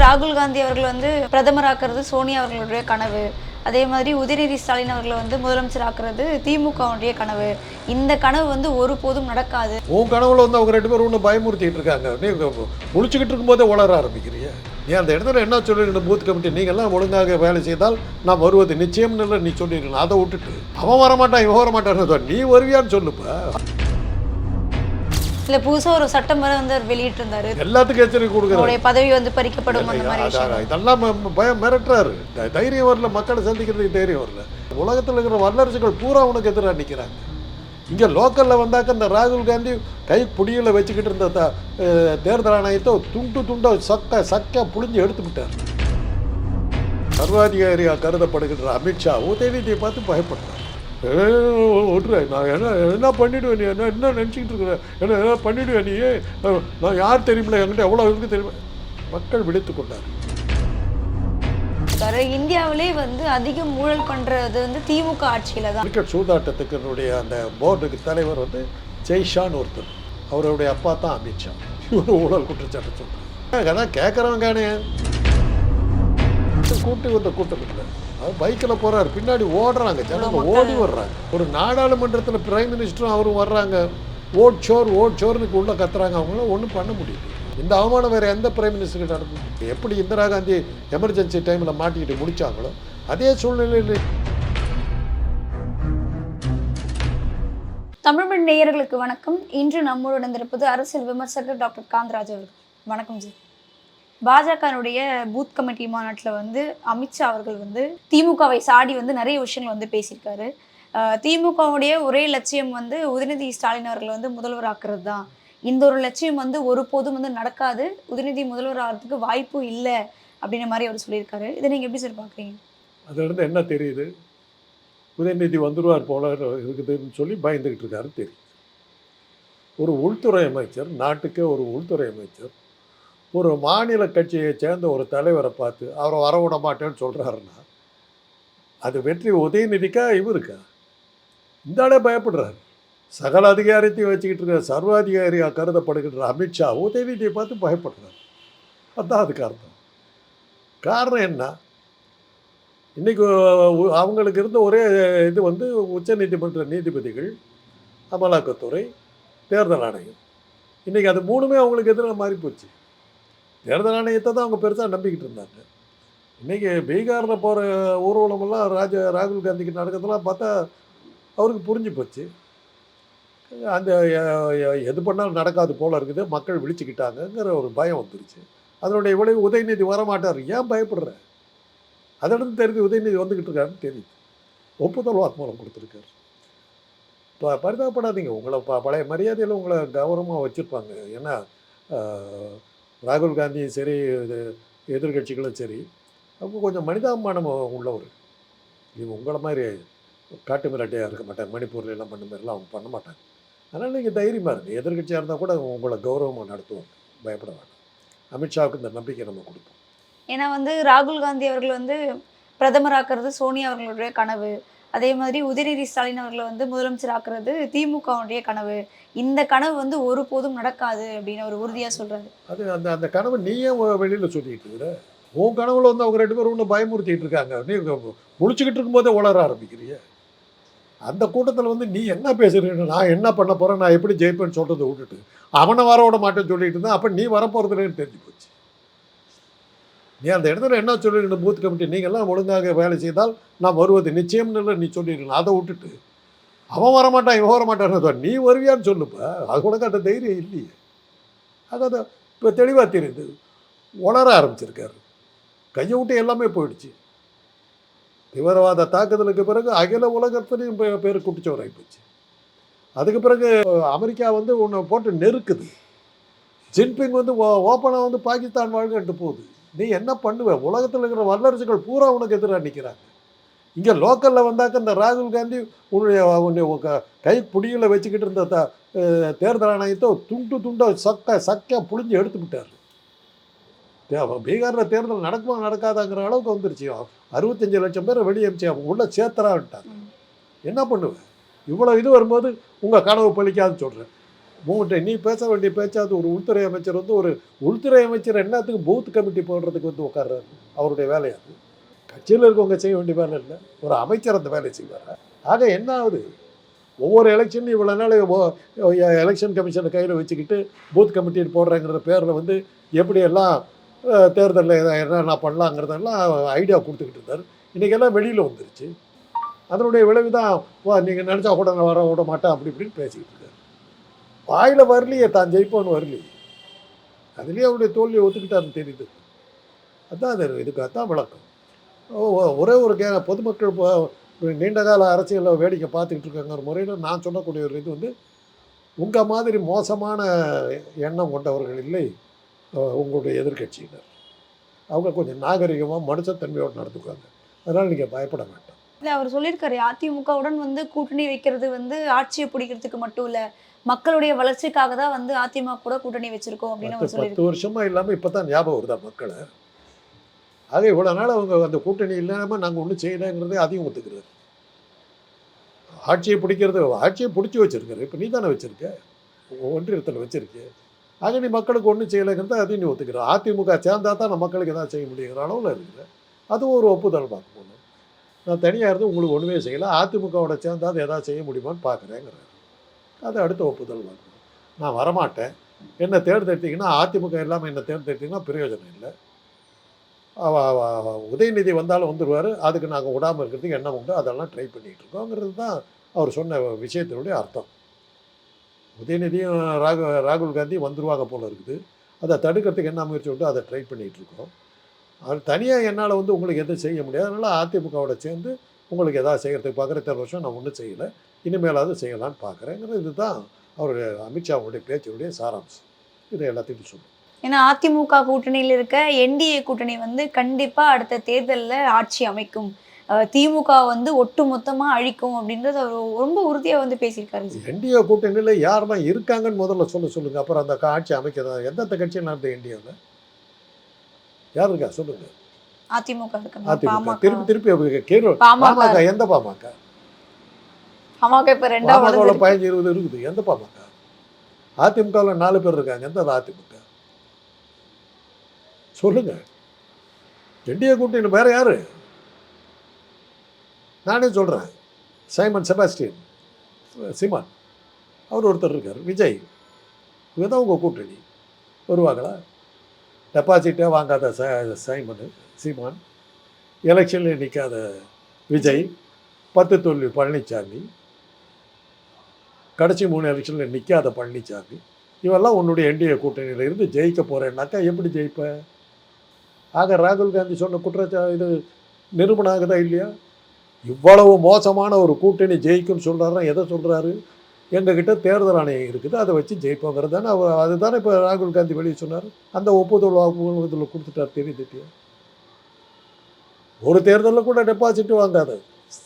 ராகுல் காந்தி அவர்கள் வந்து பிரதமராக்குறது சோனியா அவர்களுடைய கனவு. அதே மாதிரி உதயநிதி ஸ்டாலின் அவர்களை வந்து முதலமைச்சர் ஆக்குறது திமுகவுடைய கனவு. இந்த கனவு வந்து ஒருபோதும் நடக்காது. உன் கனவுல வந்து அவங்க ரெண்டு பேரும் ஒன்று பயமுறுத்திட்டு இருக்காங்க. நீ முழிச்சுக்கிட்டு இருக்கும்போதே உளர ஆரம்பிக்கிறிய? நீ அந்த இடத்துல என்ன சொல்லிருக்கணும் பூத் கமிட்டி நீங்கள்லாம் ஒழுங்காக வேலை செய்தால் நான் வருவது நிச்சயம் இல்லை நீ சொல்லியிருக்கணும் அதை விட்டுட்டு அவன் வரமாட்டான் இவன் வரமாட்டான்னு நீ வருவியான்னு சொல்லுப்பா. இல்ல புதுசா ஒரு சட்டம் வர வந்து அவர் வெளியிட்டிருந்தாரு. எல்லாத்துக்கும் எச்சரிக்கை கொடுக்குறாரு. பதவி வந்து பறிக்கப்படும் அந்த மாதிரி இதெல்லாம் பயம் மிரட்டுறாரு. தைரியம் வரல மக்களை சந்திக்கிறதுக்கு தைரியம் வரல. உலகத்தில் இருக்கிற வல்லரசுகள் பூரா உனக்கு எதிராக நிற்கிறாங்க இங்கே லோக்கலில் வந்தாக்க இந்த ராகுல் காந்தி கை புடியில் வச்சுக்கிட்டு இருந்த த- தேர்தல் ஆணையத்தை துண்டு துண்டா சக்க சக்க புழிஞ்சு எடுத்து விட்டார். சர்வாதிகாரியாக கருதப்படுகின்ற அமித்ஷா உதயநிதியை பார்த்து பயப்படுறார். விட்டுரு நான் என்ன என்ன பண்ணிடுவேன் நீ? என்ன என்ன நினச்சிக்கிட்டு இருக்கிற? என்ன என்ன பண்ணிடுவேன் நீ? நான் யார் தெரியுமில்ல? என்கிட்ட எவ்வளோ இருக்கு தெரியுமா? மக்கள் விழித்து கொண்டார். இருக்காரு. இந்தியாவிலே வந்து அதிகம் ஊழல் பண்றது வந்து திமுக ஆட்சியில தான். கிரிக்கெட் சூதாட்டத்துக்குனுடைய அந்த போர்டுக்கு தலைவர் வந்து ஜெய்ஷான்னு ஒருத்தர். அவருடைய அப்பா தான் அமித்ஷா இவர் ஊழல் குற்றச்சாட்டு சொல்கிறார் அதான் கேட்குறவங்கானே கூட்டு வந்த அவர் பைக்கில் போறாரு. பின்னாடி ஓடுறாங்க. ஜனங்க ஓடி வர்றாங்க. ஒரு நாடாளுமன்றத்தில் பிரைம் மினிஸ்டரும் அவரும் வர்றாங்க. ஓட் சோர் ஓட் சோர்னுக்கு உள்ள கத்துறாங்க. அவங்களாம் ஒன்றும் பண்ண முடியல. இந்த அவமானம் வேற எந்த பிரைம் மினிஸ்டருக்கு நடந்தது எப்படி இந்திரா காந்தி எமர்ஜென்சி டைமில் மாட்டிக்கிட்டு முடிச்சாங்களோ அதே சூழ்நிலையில் தமிழ்மண் நேயர்களுக்கு வணக்கம். இன்று நம்மோடு இணைந்திருப்பது அரசியல் விமர்சகர் டாக்டர் காந்தராஜ் அவர்கள். வணக்கம் ஜி. பாஜகனுடைய பூத் கமிட்டி மாநாட்டில் வந்து அமித்ஷா அவர்கள் வந்து திமுகவை சாடி வந்து நிறைய விஷயங்கள் வந்து பேசியிருக்காரு. திமுகவுடைய ஒரே லட்சியம் வந்து உதயநிதி ஸ்டாலின் அவர்கள் வந்து முதல்வர் ஆக்குறது தான் இந்த ஒரு லட்சியம் வந்து ஒருபோதும் வந்து நடக்காது. உதயநிதி முதல்வர் ஆகிறதுக்கு வாய்ப்பு இல்லை அப்படின்ற மாதிரி அவர் சொல்லியிருக்காரு. இதை நீங்கள் எப்படி சார் பார்க்குறீங்க அதிலிருந்து என்ன தெரியுது? உதயநிதி வந்துடுவார் போல இருக்குதுன்னு சொல்லி பயந்துக்கிட்டு இருக்காரு தெரியும் ஒரு உள்துறை அமைச்சர் நாட்டுக்கே ஒரு உள்துறை அமைச்சர் ஒரு மாநில கட்சியை சேர்ந்த ஒரு தலைவரை பார்த்து அவரை வரவிட மாட்டேன்னு சொல்கிறாருன்னா அது வெற்றி உதயநிதிக்கா இவருக்கா? இந்த ஆளே பயப்படுறாரு. சகல அதிகாரத்தையும் வச்சுக்கிட்டு இருக்கிற சர்வாதிகாரியாக கருதப்படுகின்ற அமித்ஷா உதயநிதியை பார்த்து பயப்படுறாரு. அதுதான் அதுக்கு அர்த்தம். காரணம் என்ன? இன்றைக்கு அவங்களுக்கு இருந்த ஒரே இது வந்து உச்சநீதிமன்ற நீதிபதிகள் அமலாக்கத்துறை தேர்தல் ஆணையம். இன்றைக்கி அது மூணுமே அவங்களுக்கு எதிராக மாறி போச்சு. தேர்தல் ஆணையத்தை தான் அவங்க பெருசாக நம்பிக்கிட்டு இருந்தாங்க. இன்றைக்கி பீகாரில் போகிற ஊர்வலமெல்லாம் ராஜ ராகுல் காந்திக்கு நடக்கிறதெல்லாம் பார்த்தா அவருக்கு புரிஞ்சு போச்சு. அந்த எது பண்ணாலும் நடக்காது போல் இருக்குது. மக்கள் விழிச்சுக்கிட்டாங்கங்கிற ஒரு பயம் வந்துருச்சு. அதனுடைய விளைவு உதயநிதி வரமாட்டார். ஏன் பயப்படுற? அதிலிருந்து தெரிஞ்சு உதயநிதி வந்துக்கிட்டு இருக்காருன்னு தெரியுது. ஒப்புதல் வாக்குமூலம் கொடுத்துருக்காரு. இப்போ பரிதாபப்படாதீங்க. உங்களை ப பழைய மரியாதையில் உங்களை கௌரவமாக வச்சுருப்பாங்க. ஏன்னா ராகுல் காந்தியும் சரி இது எதிர்கட்சிகளும் சரி அவங்க கொஞ்சம் மனிதாபிமானம் உள்ளவர். இது உங்களை மாதிரி காட்டு மிராட்டியாக இருக்க மாட்டாங்க மணிப்பூர்ல எல்லாம் பண்ண மாதிரிலாம் அவங்க பண்ண மாட்டாங்க. அதனால் நீங்கள் தைரியமாக இருங்க. எதிர்கட்சியாக இருந்தால் கூட உங்களை கௌரவமாக நடத்துவாங்க பயப்பட வேண்டாம். அமித்ஷாவுக்கு இந்த நம்பிக்கை நம்ம கொடுப்போம். ஏன்னா வந்து ராகுல் காந்தி அவர்கள் வந்து பிரதமராக்கிறது சோனியா அவர்களுடைய கனவு. அதே மாதிரி உதயநிதி ஸ்டாலின் அவர்களை வந்து முதலமைச்சர் ஆக்குறது திமுகவுடைய கனவு. இந்த கனவு வந்து ஒருபோதும் நடக்காது அப்படின்னு அவர் உறுதியாக சொல்றாரு. அது அந்த அந்த கனவை நீயே வெளியில் சொல்லிட்டு இருக்கிற. உன் கனவுல வந்து அவங்க ரெண்டு பேரும் ஒன்று பயமுறுத்திட்டு இருக்காங்க. நீ முடிச்சுக்கிட்டு இருக்கும்போதே உளர ஆரம்பிக்கிறிய. அந்த கூட்டத்தில் வந்து நீ என்ன பேசுறீங்க நான் என்ன பண்ண போகிறேன் நான் எப்படி ஜெயிப்பேன்னு சொல்கிறத விட்டுட்டு அவனை வர விட மாட்டேன்னு சொல்லிட்டு இருந்தா அப்போ நீ வரப்போகிறதுலேன்னு தெரிஞ்சு போச்சு. நீ அந்த இடத்துல என்ன சொல்லிருக்கணும் பூத் கமிட்டி நீங்கள்லாம் ஒழுங்காக வேலை செய்தால் நான் வருவது நிச்சயம் இல்லை நீ சொல்லிருக்கணும் அதை விட்டுட்டு. அவன் வரமாட்டான் இவன் வரமாட்டான்னு நீ வருவியான்னு சொல்லுப்பா. அது உனக்கு அந்த தைரியம் இல்லையே. அதாவது இப்போ தெளிவாக தெரியுது. உணர ஆரம்பிச்சிருக்காரு. கையை விட்டு எல்லாமே போயிடுச்சு. தீவிரவாத தாக்குதலுக்கு பிறகு அகில உலகத்துலேயும் பேர் குட்டிச்சவராகி போச்சு. அதுக்கு பிறகு அமெரிக்கா வந்து உன்னை போட்டு நெருக்குது. ஜின்பிங் வந்து ஓப்பனாக வந்து பாகிஸ்தான் வாழ்கன்ட்டு போகுது. நீ என்ன பண்ணுவ? உலகத்தில் இருக்கிற வல்லரசுகள் பூரா உனக்கு எதிராக நிற்கிறாங்க இங்கே லோக்கலில் வந்தாக்க இந்த ராகுல் காந்தி உன்னுடைய உன்னை உன் க- புடியில் வச்சுக்கிட்டு இருந்த த தேர்தல் ஆணையத்தை துண்டு துண்டா சக்க சக்க புழிஞ்சு எடுத்து விட்டார் பீகாரில் தேர்தல் நடக்குமா நடக்காதாங்கிற அளவுக்கு வந்துருச்சு. அறுபத்தஞ்சு லட்சம் பேரை வெளியே அமிச்சு அவங்க உள்ள சேர்த்தரான்ட்டாங்க என்ன பண்ணுவேன் இவ்வளோ இது வரும்போது உங்கள் கனவு பழிக்காதுன்னு சொல்கிறேன் உங்கள்கிட்ட நீ பேச வேண்டிய பேச்சாவது ஒரு உள்துறை அமைச்சர் வந்து ஒரு உள்துறை அமைச்சர் என்னத்துக்கு பூத் கமிட்டி போடுறதுக்கு வந்து உட்கார்றாரு. அவருடைய வேலையாது கட்சியில் இருக்கவங்க செய்ய வேண்டிய வேலை இல்லை. ஒரு அமைச்சர் அந்த வேலையை செய்வார்? ஆக என்ன ஆகுது? ஒவ்வொரு எலெக்ஷன் இவ்வளோ நாள் எலெக்ஷன் கமிஷனை கையில் வச்சுக்கிட்டு பூத் கமிட்டியில் போடுறேங்கிற பேரில் வந்து எப்படியெல்லாம் தேர்தலில் என்னென்ன பண்ணலாங்கிறதெல்லாம் ஐடியா கொடுத்துக்கிட்டு இருந்தார். இன்றைக்கெல்லாம் வெளியில் வந்துருச்சு. அதனுடைய விளைவு தான் வா நீங்கள் நினச்சா கூட நான் வர விட மாட்டேன் அப்படி இப்படின்னு பேசிக்கிட்டு வாயில் வரலையே தான் ஜெயிப்போன்னு வரலையே. அதுலேயே அவருடைய தோல்வியை ஒத்துக்கிட்டாருன்னு தெரியுது. அதான் அது இதுக்கு அதான் விளக்கம். ஒரே ஒரு கே பொதுமக்கள் இப்போ நீண்ட கால அரசியலில் வேடிக்கை பார்த்துக்கிட்டு இருக்காங்கிற முறையில் நான் சொல்லக்கூடிய ஒரு இது வந்து உங்கள் மாதிரி மோசமான எண்ணம் கொண்டவர்கள் இல்லை உங்களுடைய எதிர்கட்சியினர் அவங்க கொஞ்சம் நாகரிகமாக மனுஷத்தன்மையோடு நடந்துக்குவாங்க. அதனால் நீங்கள் பயப்பட வேண்டாம். இல்லை அவர் சொல்லியிருக்காரு அதிமுகவுடன் வந்து கூட்டணி வைக்கிறது வந்து ஆட்சியை பிடிக்கிறதுக்கு மட்டும் இல்லை மக்களுடைய வளர்ச்சிக்காக தான் வந்து அதிமுக கூட கூட்டணி வச்சிருக்கோம் அப்படின்னு அவர் சொல்லியிருக்காரு பத்து வருஷமா இல்லாமல் இப்போ தான் ஞாபகம் வருதா மக்களை? ஆக இவ்வளோ நாள் அவங்க அந்த கூட்டணி இல்லாமல் நாங்கள் ஒன்றும் செய்யலைங்கிறதே அதையும் ஒத்துக்கிறாரு ஆட்சியை பிடிக்கிறது ஆட்சியை பிடிச்சி வச்சிருக்காரு இப்போ நீ தானே வச்சிருக்க ஒன்றியத்தில் வச்சிருக்க. ஆக நீ மக்களுக்கு ஒன்றும் செய்யலைங்கிறத அதையும் நீ ஒத்துக்கிற அதிமுக சேர்ந்தா தான் நம்ம மக்களுக்கு எதாவது செய்ய முடியுங்கிற அளவில் இருக்குது. அதுவும் ஒரு ஒப்புதல் பார்க்க போகணும் நான் தனியாக இருந்து உங்களுக்கு ஒன்றுமே செய்யலை. அதிமுகவோட சேர்ந்து அது எதாவது செய்ய முடியுமான்னு பார்க்குறேங்கிறாரு அது அடுத்த ஒப்புதல் வாங்க நான் வரமாட்டேன். என்னை தேர்ந்தெடுத்தீங்கன்னா அதிமுக இல்லாமல் என்னை தேர்ந்தெடுத்தீங்கன்னா பிரயோஜனம் இல்லை. உதயநிதி வந்தாலும் வந்துடுவார் அதுக்கு நாங்கள் விடாமல் இருக்கிறதுக்கு என்ன உண்டு? அதெல்லாம் ட்ரை பண்ணிகிட்டு இருக்கோங்கிறது தான் அவர் சொன்ன விஷயத்தினுடைய அர்த்தம். உதயநிதியும் ராகு ராகுல் காந்தி வந்துருவாங்க போல இருக்குது. அதை தடுக்கிறதுக்கு என்ன முயற்சி உண்டு? அதை ட்ரை பண்ணிகிட்டு இருக்கோம். அது தனியாக என்னால் வந்து உங்களுக்கு எதுவும் செய்ய முடியாது. அதனால் அதிமுகவோட சேர்ந்து உங்களுக்கு எதாவது செய்கிறதுக்கு பார்க்குற இத்தனை வருஷம் நான் ஒன்றும் செய்யலை. இனிமேலாவது செய்யலான்னு பார்க்குறேங்கிறது இதுதான் அவருடைய அமித்ஷாவுடைய பேச்சினுடைய சாராம்சம். இதை எல்லாத்தையும் சொல்லுங்கள் ஏன்னா அதிமுக கூட்டணியில் இருக்க என்டிஏ கூட்டணி வந்து கண்டிப்பா அடுத்த தேர்தலில் ஆட்சி அமைக்கும். திமுக வந்து ஒட்டு மொத்தமா அழிக்கும் அப்படின்றது அவர் ரொம்ப உறுதியா வந்து பேசியிருக்காரு. என்டிஏ கூட்டணியில் யாரெல்லாம் இருக்காங்கன்னு முதல்ல சொல்ல சொல்லுங்க. அப்புறம் அந்த ஆட்சி அமைக்கிறதா? எந்தெந்த கட்சியில் நடந்த என்டிஏவில் யார் இருக்கா? சொல்லுங்க. அதிமுக திருப்பி திருப்பி பாமக. எந்த பாமக? பாமக இப்ப ரெண்டாவது பாமகவில் பதினஞ்சு இருபது இருக்குது. எந்த பாமக? அதிமுகவில் நாலு பேர் இருக்காங்க. எந்த அதிமுக? சொல்லுங்க. என்டிஏ கூட்டணி வேற யாரு? நானே சொல்றேன். சைமன் செபாஸ்டியன் சிமான். அவர் ஒருத்தர் இருக்கார். விஜய். இவங்க தான் உங்கள் கூட்டணி. வருவாங்களா? டெபாசிட்டே வாங்காத ச சைமன் சீமான். எலெக்ஷனில் நிற்காத விஜய் பத்து தொழில் பழனிசாமி கடைசி மூணு எலெக்ஷனில் நிற்காத பழனிசாமி இவெல்லாம் உன்னுடைய என்டிஏ கூட்டணியில் இருந்து ஜெயிக்க போகிறேன்னாக்கா எப்படி ஜெயிப்ப? ஆக ராகுல் காந்தி சொன்ன குற்றச்சா இது நிரூபணம் ஆகுதா இல்லையா? இவ்வளவு மோசமான ஒரு கூட்டணி ஜெயிக்கும்னு சொல்கிறாருன்னா எதை சொல்கிறாரு எங்ககிட்ட தேர்தல் ஆணையம் இருக்குது அதை வச்சு ஜெயிப்போங்கிறது தானே. அவர் அதுதானே இப்போ ராகுல் காந்தி வெளியே சொன்னார். அந்த ஒப்புதல் வாக்குமூலத்தில் கொடுத்துட்டார் தெரியுது ஒரு தேர்தலில் கூட டெபாசிட் வாங்காது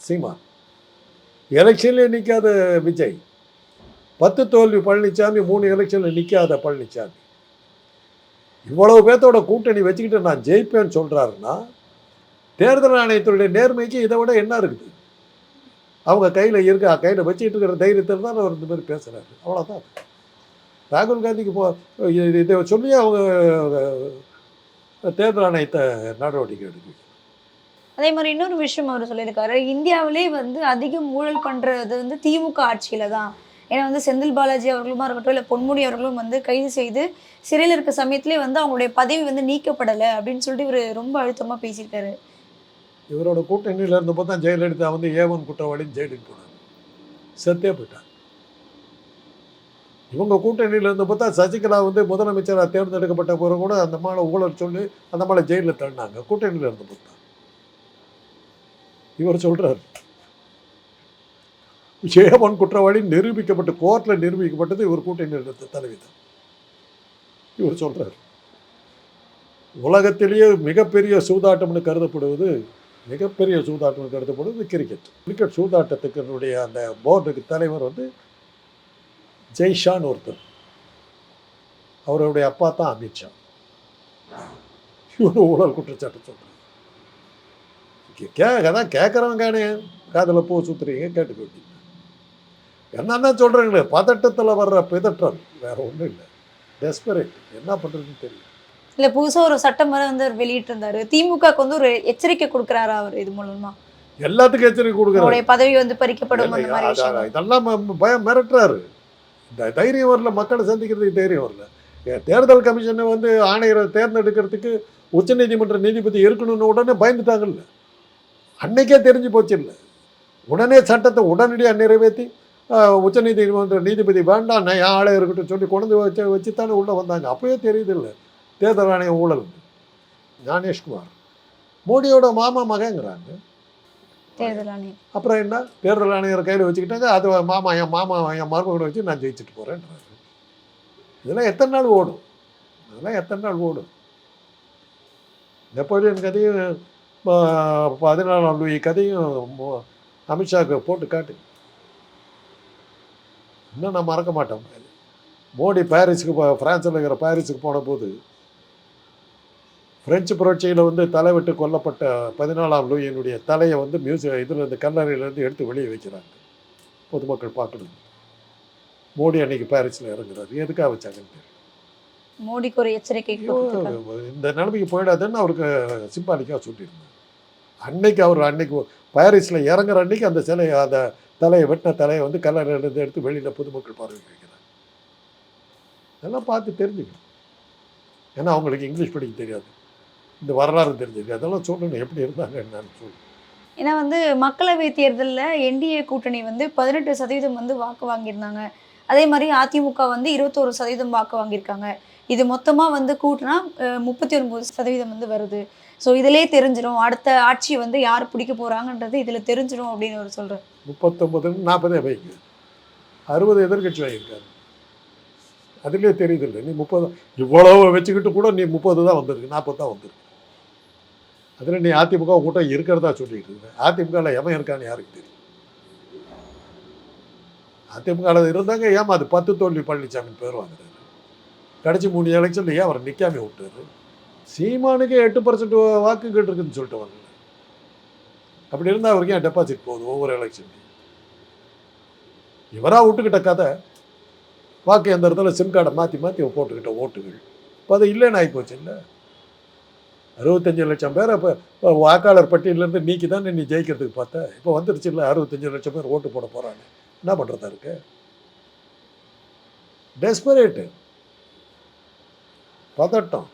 சீமா. எலெக்ஷன்லேயே நிற்காத விஜய். பத்து தோல்வி பழனிசாமி மூணு எலெக்ஷனில் நிற்காத பழனிசாமி இவ்வளவு பேர்த்தோட கூட்டணி வச்சுக்கிட்டு நான் ஜெயிப்பேன்னு சொல்கிறாருன்னா தேர்தல் ஆணையத்தினுடைய நேர்மைக்கு இதை விட என்ன இருக்குது? அவங்க கையில் இருக்க? கையில் வச்சுக்கிட்டு இருக்கிற தைரியத்தில் தான் அவர் இந்த மாதிரி பேசுகிறாரு அவ்வளோதான் ராகுல் காந்திக்கு போ இதை சொல்லி அவங்க தேர்தல் ஆணையத்தை நடவடிக்கை எடுக்கு. அதே மாதிரி இன்னொரு விஷயம் அவர் சொல்லியிருக்காரு. இந்தியாவிலே வந்து அதிகம் ஊழல் பண்ணுறது வந்து திமுக ஆட்சியில் தான். ஏன்னா வந்து செந்தில் பாலாஜி அவர்களுமா இருக்கட்டும் இல்லை பொன்முடி அவர்களும் வந்து கைது செய்து சிறையில் இருக்க சமயத்திலே வந்து அவங்களுடைய பதவி வந்து நீக்கப்படலை அப்படின்னு சொல்லிட்டு இவர் ரொம்ப அழுத்தமாக பேசியிருக்காரு. இவரோட கூட்டணியில் இருந்தப்போ தான் ஜெயலலிதா வந்து ஏவன் குற்றவாளின்னு ஜெயிலுக்கு போனாங்க செத்தே போயிட்டாங்க இவங்க கூட்டணியில் இருந்தப்போ தான் சசிகலா வந்து முதலமைச்சராக தேர்ந்தெடுக்கப்பட்ட பிறகு கூட அந்த மாலை ஊழல் சொல்லி அந்த மாலை ஜெயிலில் தள்ளினாங்க. கூட்டணியில் இருந்து தான். இவர் சொல்றார் ஏவன் குற்றவாளி நிரூபிக்கப்பட்டு கோர்ட்டில் நிரூபிக்கப்பட்டது இவர் கூட்டணியில் இருந்த தலைவி தான். இவர் சொல்றார் உலகத்திலேயே மிகப்பெரிய சூதாட்டம்னு கருதப்படுவது மிகப்பெரிய சூதாட்டம்னு கருதப்படுவது கிரிக்கெட் கிரிக்கெட் சூதாட்டத்துக்கு அந்த போர்டுக்கு தலைவர் வந்து ஜெய்ஷான் ஒருத்தர். அவருடைய அப்பா தான் அமித்ஷா இவர் ஊழல் குற்றச்சாட்டு சொல்கிறார் கேட்க தான் கேட்குறவங்க காதில் பூ சுற்றுறீங்க கேட்டுக்க வேண்டியது. என்னன்னா சொல்கிறீங்களே பதட்டத்தில் வர்ற பிதற்றம் வேறு ஒன்றும் இல்லை. டெஸ்பரேட் என்ன பண்ணுறதுன்னு தெரியல. இல்ல புதுசா ஒரு சட்டம் வர வந்து அவர் வெளியிட்டு இருந்தாரு திமுகக்கு வந்து ஒரு எச்சரிக்கை கொடுக்குறாரா அவர் இது மூலமா? எல்லாத்துக்கும் எச்சரிக்கை கொடுக்குறாரு. பதவி வந்து பறிக்கப்படும் அந்த மாதிரி இதெல்லாம் பயம் மிரட்டுறாரு. இந்த தைரியம் வரல மக்களை சந்திக்கிறதுக்கு தைரியம் வரல. தேர்தல் கமிஷனை வந்து ஆணையரை தேர்ந்தெடுக்கிறதுக்கு உச்சநீதிமன்ற நீதிபதி இருக்கணும்னு உடனே பயந்துட்டாங்கல்ல அன்னைக்கே தெரிஞ்சு போச்சு இல்லை. உடனே சட்டத்தை உடனடியாக நிறைவேற்றி உச்சநீதிமன்ற நீதிபதி வேண்டாம் நான் ஆளே இருக்கட்டும் சொல்லி கொண்டு வச்சு வச்சு தானே உள்ளே வந்தாங்க. அப்போயே தெரியுது இல்லை. தேர்தல் ஆணைய ஊழல். ஞானேஷ்குமார். மோடியோட மாமா மகங்கிறாங்க அப்புறம் என்ன? தேர்தல் ஆணையர் கையில் வச்சுக்கிட்டாங்க. அது மாமா என் மாமா என் மருமகனை வச்சு நான் ஜெயிச்சுட்டு போகிறேன்றாரு இதெல்லாம் எத்தனை நாள் ஓடும்? அதெல்லாம் எத்தனை நாள் ஓடும்? நெப்போலியன் கதையும் பதினாலாம் லூயி கதையும் அமித்ஷாவுக்கு போட்டு காட்டு. இன்னும் நான் மறக்க மாட்டேன். மோடி பாரிஸுக்கு போ ஃப்ரான்ஸில் இருக்கிற பாரிஸுக்கு போன போது பிரெஞ்சு புரட்சியில் வந்து தலை விட்டு கொல்லப்பட்ட பதினாலாம் லூயினுடைய தலையை வந்து மியூசியம் இதில் இந்த கல்லறையிலேருந்து எடுத்து வெளியே வைக்கிறாங்க. பொதுமக்கள் பார்க்கணும். மோடி அன்னைக்கு பாரிஸில் இறங்குறாரு. எதுக்காக வச்சாங்கன்னு. மோடிக்கு ஒரு எச்சரிக்கை. இந்த நிலைமைக்கு போயிடாதுன்னு அவருக்கு சிம்பாலிக்காக சொல்லியிருந்தார் அன்னைக்கு அவர் அன்னைக்கு பாரிஸில் இறங்குற அன்னைக்கு அந்த சிலையை அந்த தலையை வெட்டின தலையை வந்து கல்லறையிலேருந்து எடுத்து வெளியில் பொதுமக்கள் பார்வைக்கு வைக்கிறாங்க. இதெல்லாம் பார்த்து தெரிஞ்சுக்கணும். ஏன்னா அவங்களுக்கு இங்கிலீஷ் படிக்க தெரியாது. இந்த வரலாறு தெரிஞ்சிருக்கு அதெல்லாம் சொல்லணும். எப்படி இருந்தாங்க என்னன்னு சொல்லி. ஏன்னா வந்து மக்களவை தேர்தலில் என்டிஏ கூட்டணி வந்து பதினெட்டு சதவீதம் வந்து வாக்கு வாங்கியிருந்தாங்க. அதே மாதிரி அதிமுக வந்து இருபத்தோரு சதவீதம் வாக்கு வாங்கியிருக்காங்க. இது மொத்தமாக வந்து கூட்டினா முப்பத்தி ஒன்பது சதவீதம் வந்து வருது. ஸோ இதிலே தெரிஞ்சிடும் அடுத்த ஆட்சி வந்து யார் பிடிக்க போகிறாங்கன்றது இதில் தெரிஞ்சிடும் அப்படின்னு அவர் சொல்கிறார் முப்பத்தொம்பது நாற்பதே வைங்க அறுபது எதிர்கட்சி வாங்கியிருக்காரு அதுலேயே தெரியுது இல்லை. நீ முப்பது இவ்வளவு வச்சுக்கிட்டு கூட நீ முப்பது தான் வந்திருக்கு நாற்பது தான் வந்திருக்கு. அதில் நீ அதிமுக கூட்டம் இருக்கிறதா சொல்லிட்டு இருக்க அதிமுகவில் எவன் இருக்கான்னு யாருக்கு தெரியும்? அதிமுகவில் இருந்தாங்க ஏமா அது பத்து தோல்வி பழனிசாமி பேர் வாங்குறாரு. கடைசி மூணு எலெக்ஷனில் ஏன் அவர் நிற்காம விட்டாரு? சீமானுக்கே எட்டு பர்சன்ட் வாக்கு கேட்டுருக்குன்னு சொல்லிட்டு வரல அப்படி இருந்தால் அவருக்கு ஏன் டெபாசிட் போகுது ஒவ்வொரு எலெக்ஷன்லையும் இவராக விட்டுக்கிட்ட கதை. வாக்கு எந்திரத்தில் சிம் கார்டை மாற்றி மாற்றி போட்டுக்கிட்ட ஓட்டுகள். இப்போ அது இல்லைன்னு ஆகிப்போச்சு இல்லை? அறுபத்தஞ்சு லட்சம் பேர் இப்போ வாக்காளர் பட்டியலேருந்து நீக்கி தான் நீ ஜெயிக்கிறதுக்கு பார்த்தேன் இப்போ வந்துருச்சு இல்லை அறுபத்தஞ்சு லட்சம் பேர் ஓட்டு போட போகிறாங்க என்ன பண்ணுறதா இருக்கு? டெஸ்பரேட்டு பதட்டம்.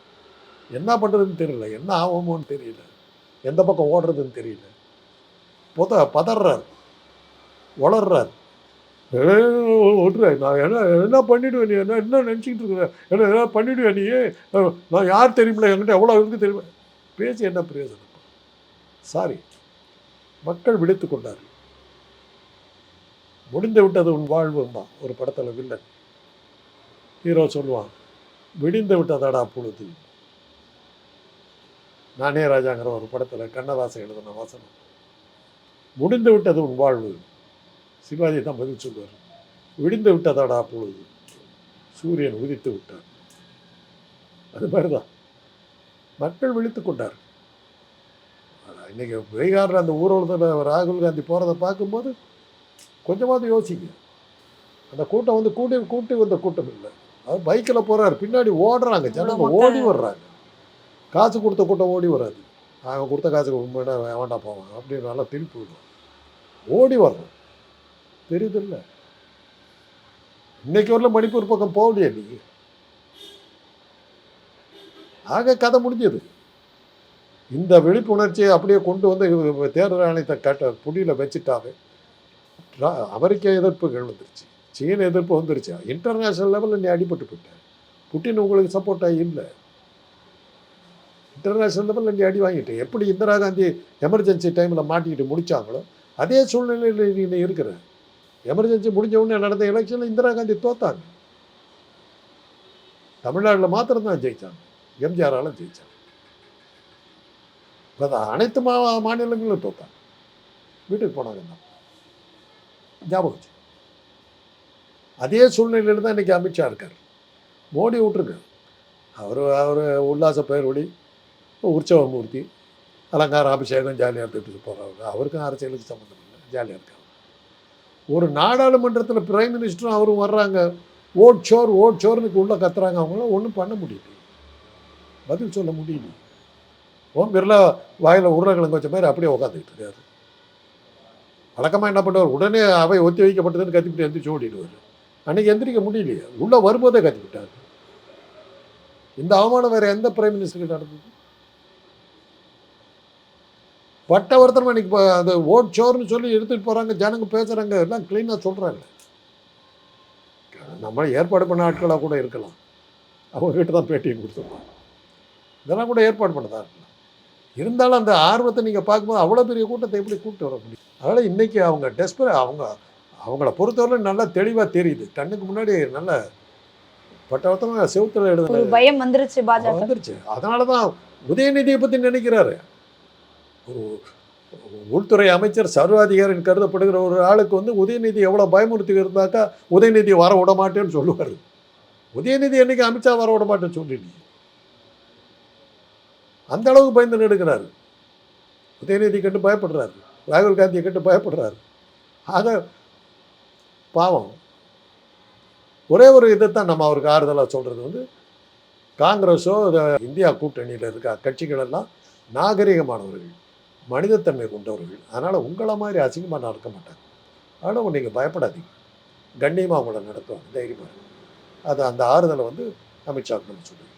என்ன பண்ணுறதுன்னு தெரியல. என்ன ஆகுமோன்னு தெரியல. எந்த பக்கம் ஓடுறதுன்னு தெரியல. புத பதறார் வளர்றார். விட்டுற நான் என்ன என்ன பண்ணிவிடுவேன் நீ? என்ன என்ன நினச்சிக்கிட்டு இருக்கிற என்ன என்ன பண்ணிவிடுவேன் நீ? நான் யார் தெரியுமில்ல? என்கிட்ட எவ்வளோ இருக்கு தெரியுமா? பேசி என்ன பிரயோஜனம்? சாரி மக்கள் விடுத்து கொண்டார் முடிந்து விட்டது உன் வாழ்வும்பா ஒரு படத்தில் வில்லன். ஹீரோ சொல்லுவான் விடிந்து விட்டதாடா பொழுது. நானே ராஜாங்கிற ஒரு படத்தில் கண்ணதாசன் எழுதின வசனம் முடிந்து விட்டது உன் வாழ்வு. சிவாஜி தான் பதில் சொல்லுவார். விடிந்து விட்டதாடா பொழுது சூரியன் உதித்து விட்டார் அது மாதிரி தான் மக்கள் விழித்து கொண்டார். ஆனா, இன்னைக்கு பீகாரில் அந்த ஊர்வலத்தில் ராகுல் காந்தி போகிறத பார்க்கும்போது கொஞ்சமாவது யோசிங்க. அந்த கூட்டம் வந்து கூட்டி கூட்டி வந்த கூட்டம் இல்லை. அவர் பைக்கில் போகிறாரு பின்னாடி ஓடுறாங்க. ஜனங்க. ஓடி வர்றாங்க. காசு கொடுத்த கூட்டம் ஓடி வராது. அவன் கொடுத்த காசுக்கு வேண்டாம் போவான் அப்படின்னு நல்லா திருப்பி விடுவான் ஓடி வர்றோம். தெரியுது இல்லை இன்னைக்கு வரல மணிப்பூர் பக்கம் போகலையே நீ. ஆக கதை முடிஞ்சது. இந்த விழிப்புணர்ச்சியை அப்படியே கொண்டு வந்து தேர்தல் ஆணையத்தை கட்ட புடியில் வச்சுட்டாவே அமெரிக்க எதிர்ப்புகள் வந்துருச்சு. சீன எதிர்ப்பு வந்துருச்சு. இன்டர்நேஷ்னல் லெவலில் நீ அடிபட்டு போயிட்டேன் புட்டின் உங்களுக்கு சப்போர்ட்டாக இல்லை. இன்டர்நேஷ்னல் லெவலில் நீ அடி வாங்கிட்டேன் எப்படி இந்திரா காந்தி எமர்ஜென்சி டைமில் மாட்டிக்கிட்டு முடித்தாங்களோ அதே சூழ்நிலையில் நீ நீ இருக்கிற. எமர்ஜென்சி முடிஞ்ச உடனே நடந்த எலெக்ஷனில் இந்திரா காந்தி தோத்தாங்க தமிழ்நாட்டில் மாத்திரம்தான் ஜெயித்தாங்க எம்ஜிஆரால ஜெயித்தாங்க இப்போ அனைத்து மா மாநிலங்களும் தோத்தாங்க. வீட்டுக்கு போனாங்க தான் ஞாபகம் அதே சூழ்நிலையில் தான் இன்றைக்கி அமித்ஷா இருக்கார். மோடி விட்டுருங்க அவர் அவர் உல்லாச பெயர்வழி உற்சவமூர்த்தி அலங்கார அபிஷேகம் ஜாலியாக எடுத்துகிட்டு போகிறவர் அவருக்கும் அரசியலுக்கு சம்மந்தம் இல்லை. ஜாலியாக இருக்கார். ஒரு நாடாளுமன்றத்தில் பிரைம் மினிஸ்டரும் அவரும் வர்றாங்க. ஓட் சோர் ஓட் சோர்னுக்கு உள்ளே கத்துறாங்க. அவங்களாம் ஒன்றும் பண்ண முடியல. பதில் சொல்ல முடியல. ஓம் பிர்லா வாயில் உருளைக்கிழங்கு வச்ச மாதிரி அப்படியே உட்காந்துக்கிட்டு இருக்காரு. வழக்கமாக என்ன பண்ணுவார்? உடனே அவை ஒத்தி வைக்கப்பட்டதுன்னு கத்திக்கிட்டு எந்திரிச்சு ஓடிடுவார். அன்றைக்கி எந்திரிக்க முடியலையே. உள்ளே வரும்போதே கத்திக்கிட்டார். இந்த அவமானம் வேறு எந்த பிரைம் மினிஸ்டருக்கு நடந்தது? பட்டவர்த்தனம் இன்னைக்கு ப- அந்த ஓட் சோர்னு சொல்லி எடுத்துட்டு போகிறாங்க ஜனங்க பேசுகிறாங்க எல்லாம் க்ளீனாக சொல்கிறாங்க நம்ம ஏற்பாடு பண்ண ஆட்களாக கூட இருக்கலாம். அவங்க கிட்ட தான் பேட்டியை கொடுத்துருப்பாங்க இதெல்லாம் கூட ஏற்பாடு பண்ணதா இருக்கலாம். இருந்தாலும் அந்த ஆர்வத்தை நீங்கள் பார்க்கும்போது அவ்வளோ பெரிய கூட்டத்தை எப்படி கூப்பிட்டு வர முடியும்? அதனால் இன்றைக்கி அவங்க டெஸ்பர அவங்க அவங்கள பொறுத்தவரை நல்லா தெளிவாக தெரியுது. கண்ணுக்கு முன்னாடி நல்ல பட்டவர்த்தமாக செவுத்துல எழுதுன பயம் வந்துருச்சு வந்துருச்சு. அதனால தான் உதயநிதியை பற்றி நினைக்கிறாரு. ஒரு உள்துறை அமைச்சர் சர்வாதிகாரின் கருதப்படுகிற ஒரு ஆளுக்கு வந்து உதயநிதி எவ்வளோ பயமுறுத்தி இருந்தாக்கா உதயநிதி வர விட மாட்டேன்னு சொல்லுவார். உதயநிதி என்றைக்கு அமித்ஷா வர விட மாட்டேன்னு சொல்லிடு அந்த அளவுக்கு பயந்து நெடுக்கிறாரு. உதயநிதி கண்டு பயப்படுறாரு. ராகுல் காந்தியை கண்டு பயப்படுறாரு. ஆக பாவம். ஒரே ஒரு இதைத்தான் நம்ம அவருக்கு ஆறுதலாக சொல்கிறது வந்து காங்கிரஸோ இந்தியா கூட்டணியில் இருக்க கட்சிகள் எல்லாம் நாகரிகமானவர்கள். மனிதத்தன்மை கொண்டவர்கள். அதனால் உங்களை மாதிரி அசிங்கமாக நடக்க மாட்டாங்க. ஆனால் நீங்கள் பயப்படாதீங்க. கண்ணியமாக அவங்கள நடத்துவாங்க. தைரியமாக அது அந்த ஆறுதலை வந்து அமித்ஷாவுக்கு நம்ம சொல்லுவோம்